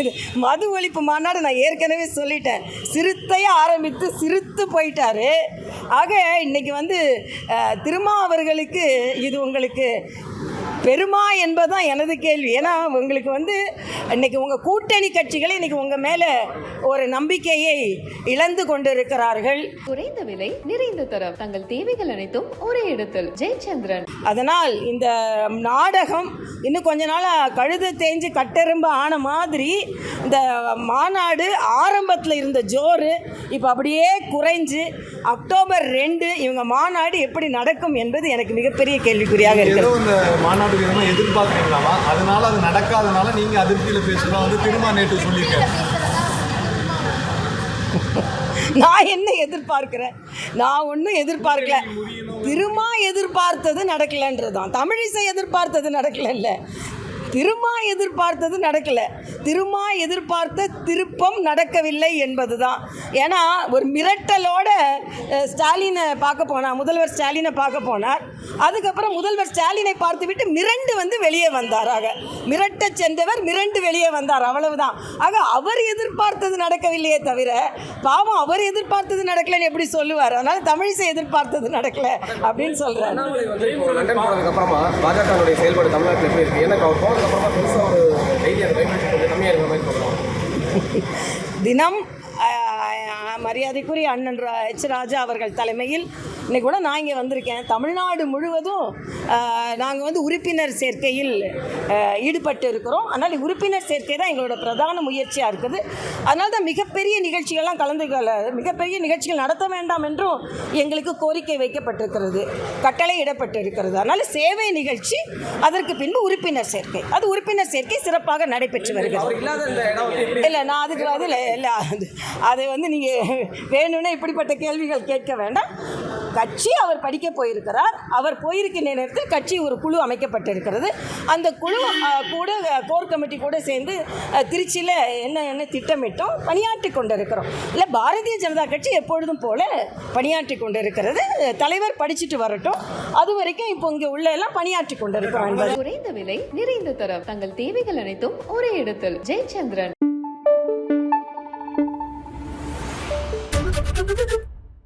இது மது ஒழிப்பு மாநாடு நான் ஏற்கனவே சொல்லிட்டேன். சிறுத்தையை ஆரம்பித்து சிரித்து போயிட்டாரு. ஆக இன்னைக்கு வந்து திருமா அவர்களுக்கு இது உங்களுக்கு பெருமா என்பதுதான் எனது கேள்வி. ஏன்னா உங்களுக்கு வந்து இன்னைக்கு உங்கள் கூட்டணி கட்சிகள் இன்னைக்கு உங்கள் மேலே ஒரு நம்பிக்கையை இழந்து கொண்டிருக்கிறார்கள். குறைந்த விலை நிறைந்த தரம். தங்கள் தேவைகள் அனைத்தும் ஒரே இடத்தில். ஜெயச்சந்திரன். அதனால் இந்த நாடகம் இன்னும் கொஞ்ச நாளாக கழுதை தேஞ்சு கட்டெரும்பு ஆன மாதிரி இந்த மாநாடு ஆரம்பத்தில் இருந்த ஜோறு இப்போ அப்படியே குறைஞ்சு அக்டோபர் ரெண்டு இவங்க மாநாடு எப்படி நடக்கும் என்பது எனக்கு மிகப்பெரிய கேள்விக்குறியாக ஏதோ இருக்கிறது. விதமா எதிர்பார்க்குறீங்களாமா அதனால அது நடக்காதனால நீங்க அதிருப்தியில பேசுறதா வந்து திருமா நேற்று சொல்லியிருக்காரு. நான் என்ன எதிர்பார்க்கிறேன்? நான் ஒன்றும் எதிர்பார்க்கல. திருமா எதிர்பார்த்தது நடக்கலைன்றதான் தமிழிசை எதிர்பார்த்தது நடக்கலைல்ல. திருமா எதிர்பார்த்தது நடக்கலை. திருமா எதிர்பார்த்த திருப்பம் நடக்கவில்லை என்பது தான் ஏன்னா ஒரு மிரட்டலோட ஸ்டாலினை பார்க்க போனார் முதல்வர் ஸ்டாலினை பார்க்க போனார். அதுக்கப்புறம் முதல்வர் ஸ்டாலினை பார்த்து விட்டு மிரண்டு வந்து வெளியே வந்தாராக மிரட்ட சென்றவர் மிரண்டு வெளியே வந்தார். அவ்வளவுதான். ஆக அவர் எதிர்பார்த்தது நடக்கவில்லையே தவிர பாவம் அவர் எதிர்பார்த்தது நடக்கலைன்னு எப்படி சொல்லுவார்? அதனால தமிழிசை எதிர்பார்த்தது நடக்கல அப்படின்னு சொல்றாரு. பாஜக செயல்பாடு தமிழ்நாட்டில் எப்படி இருக்கு? ஏன்னா அவர் பெருசாக ஒரு டெய்லி அந்த வைப்ரேஷன் கொஞ்சம் கம்மியாக இருக்கிற மாதிரி பார்க்கலாம். தினம் மரியாதைக்குரிய அண்ணன் எச் ராஜா அவர்கள் தலைமையில் இன்னைக்கு கூட நான் இங்கே வந்திருக்கேன். தமிழ்நாடு முழுவதும் நாங்கள் வந்து உறுப்பினர் சேர்க்கையில் ஈடுபட்டு இருக்கிறோம் அதனால் உறுப்பினர் சேர்க்கை தான் எங்களோட பிரதான முயற்சியாக இருக்குது. அதனால தான் மிகப்பெரிய நிகழ்ச்சிகள்லாம் கலந்துக்கல மிகப்பெரிய நிகழ்ச்சிகள் நடத்த வேண்டாம் என்றும் எங்களுக்கு கோரிக்கை வைக்கப்பட்டிருக்கிறது கட்டளை இடப்பட்டு இருக்கிறது அதனால் சேவை நிகழ்ச்சி அதற்கு பின்பு உறுப்பினர் சேர்க்கை. அது உறுப்பினர் சேர்க்கை சிறப்பாக நடைபெற்று வருகிறது. இல்லை நான் அதுக்கு அதில் இல்லை அது அதை வந்து நீங்கள் வேணும்னா இப்படிப்பட்ட கேள்விகள் கேட்க வேண்டாம். கட்சி அவர் படிக்க போயிருக்கிறார். அவர் போயிருக்கின்ற நேரத்தில் கட்சி ஒரு குழு அமைக்கப்பட்டிருக்கிறது. அந்த குழு கூட கோர் கமிட்டி கூட சேர்ந்து திருச்சியில் என்ன என்ன திட்டமிட்டோம் பணியாற்றி கொண்டிருக்கிறோம். இல்லை பாரதிய ஜனதா கட்சி எப்பொழுதும் போல பணியாற்றி கொண்டிருக்கிறது. தலைவர் படிச்சுட்டு வரட்டும். அது வரைக்கும் இப்போ இங்கே உள்ள எல்லாம் பணியாற்றி கொண்டிருக்கிறோம் குறைந்த விலை நிறைந்த தரம் தங்கள் தேவைகள் அனைத்தும் ஒரே இடத்தில். ஜெயச்சந்திரன். Thank you.